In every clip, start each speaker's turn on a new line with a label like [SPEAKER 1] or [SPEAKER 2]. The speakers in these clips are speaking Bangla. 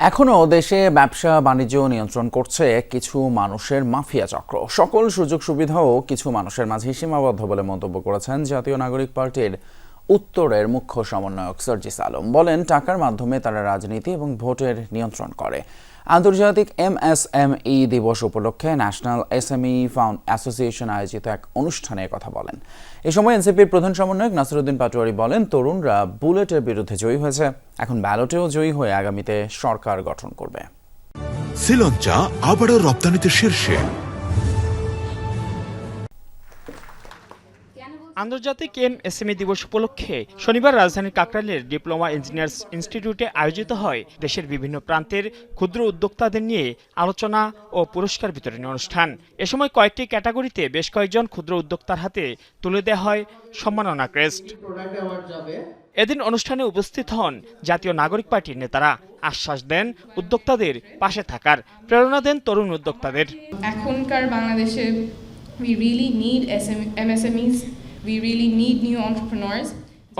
[SPEAKER 1] এখনও দেশে ব্যবসা বাণিজ্য নিয়ন্ত্রণ করছে কিছু মানুষের মাফিয়া চক্র। সকল সুযোগ সুবিধাও কিছু মানুষের মাঝে সীমাবদ্ধ বলে মন্তব্য করেছেন জাতীয় নাগরিক পার্টির উত্তরের মুখ্য সমন্বয়ক সার্জিস আলম বলেন, টাকার মাধ্যমে তারা রাজনীতি এবং ভোটের নিয়ন্ত্রণ করে। আন্তর্জাতিক এমএসএমই দিবস উপলক্ষে ন্যাশনাল এসএমই ফাউন্ড অ্যাসোসিয়েশন আয়োজিত এক অনুষ্ঠানে কথা বলেন। এ সময় এনসিপির প্রধান সমন্বয়ক নাসিরুদ্দিন পাটোয়ারি বলেন, তরুণরা বুলেটের বিরুদ্ধে জয়ী হয়েছে। এখন ব্যালটেও জয়ী হয়ে আগামীতে সরকার গঠন করবে।
[SPEAKER 2] শ্রীলঞ্চা আবারও রপ্তানিতে শীর্ষে।
[SPEAKER 3] আন্তর্জাতিক এম এসএমই দিবস উপলক্ষে শনিবার রাজধানীর কাকরাইলের ডিপ্লোমা ইঞ্জিনিয়ার্স ইনস্টিটিউটে আয়োজিত হয় দেশের বিভিন্ন প্রান্তের ক্ষুদ্র উদ্যোক্তাদের নিয়ে আলোচনা ও পুরস্কার বিতরণী অনুষ্ঠান। এ সময় কয়েকটি ক্যাটাগরিতে বেশ কয়েকজন ক্ষুদ্র উদ্যোক্তার হাতে তুলে দেওয়া হয় সম্মাননা ক্রেস্ট। এদিন অনুষ্ঠানে উপস্থিত হন জাতীয় নাগরিক পার্টির নেতারা। আশ্বাস দেন উদ্যোক্তাদের পাশে থাকার। প্রেরণা দেন তরুণ উদ্যোক্তাদের।
[SPEAKER 4] এখনকার বাংলাদেশে we really need SM, MSMEs, we really need new entrepreneurs.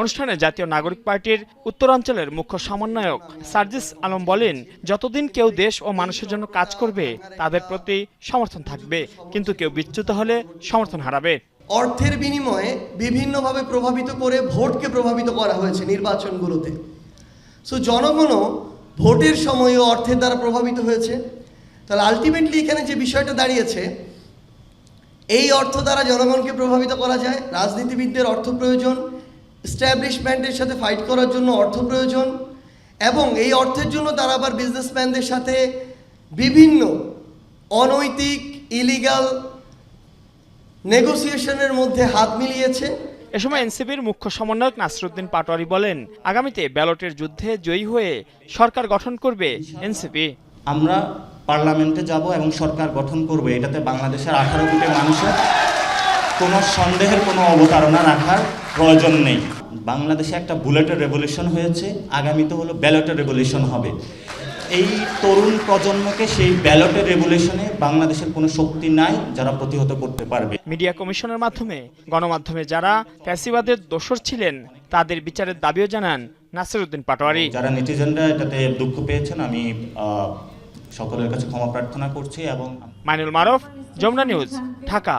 [SPEAKER 3] অনুষ্ঠানে জাতীয় নাগরিক পার্টির উত্তরাঞ্চলের মুখ্য সমন্বয়ক সার্জিস আলম বলেন যতদিন কেউ দেশ ও মানুষের জন্য কাজ করবে তাদের প্রতি সমর্থন থাকবে কিন্তু কেউ বিচ্যুত হলে সমর্থন হারাবে।
[SPEAKER 5] অর্থের বিনিময়ে বিভিন্নভাবে প্রভাবিত করে ভোটকে প্রভাবিত করা হয়েছে নির্বাচনগুলোতে। সো জনগণও ভোটের সময়ও অর্থের দ্বারা প্রভাবিত হয়েছে। তাহলে আলটিমেটলি এখানে যে বিষয়টা দাঁড়িয়েছে এই অর্থ দ্বারা জনগণকে প্রভাবিত করা যায়। রাজনীতিবিদদের অর্থ প্রয়োজন স্ট্যাবলিশমেন্টের সাথে ফাইট করার জন্য অর্থ প্রয়োজন, এবং এই অর্থের জন্য তারা আবার বিজনেসম্যানদের সাথে বিভিন্ন অনৈতিক ইলিগাল নেগোসিয়েশনের মধ্যে হাত মিলিয়েছে।
[SPEAKER 3] এ সময় এনসিপির মুখ্য সমন্বয়ক নাসরুদ্দিন পাটোয়ারি বলেন, আগামীতে ব্যালটের যুদ্ধে জয়ী হয়ে সরকার গঠন করবে এনসিপি।
[SPEAKER 6] আমরা পার্লামেন্টে যাব এবং সরকার গঠন করব। এটাতে বাংলাদেশের আঠারো কোটি মানুষের কোনো সন্দেহের কোনো অবতারণা রাখার প্রয়োজন নেই। বাংলাদেশে একটা বুলেটের রেভলিউশন হয়েছে আগামীতে হলো ব্যালটের রেভলিউশন হবে। এই তরুণ প্রজন্মকে সেই ব্যালটের রেভলিউশনে বাংলাদেশের কোনো শক্তি নাই যারা প্রতিহত করতে পারবে।
[SPEAKER 3] মিডিয়া কমিশনের মাধ্যমে গণমাধ্যমে যারা ফ্যাসিবাদের দোষর ছিলেন তাদের বিচারের দাবিও জানান নাসিরুদ্দিন পাটোয়ারি।
[SPEAKER 6] যারা নেটিজেনরা এটাতে দুঃখ পেয়েছেন আমি সকলের কাছে ক্ষমা প্রার্থনা করছি এবং
[SPEAKER 3] মাইনুল মারফ যমুনা নিউজ ঢাকা.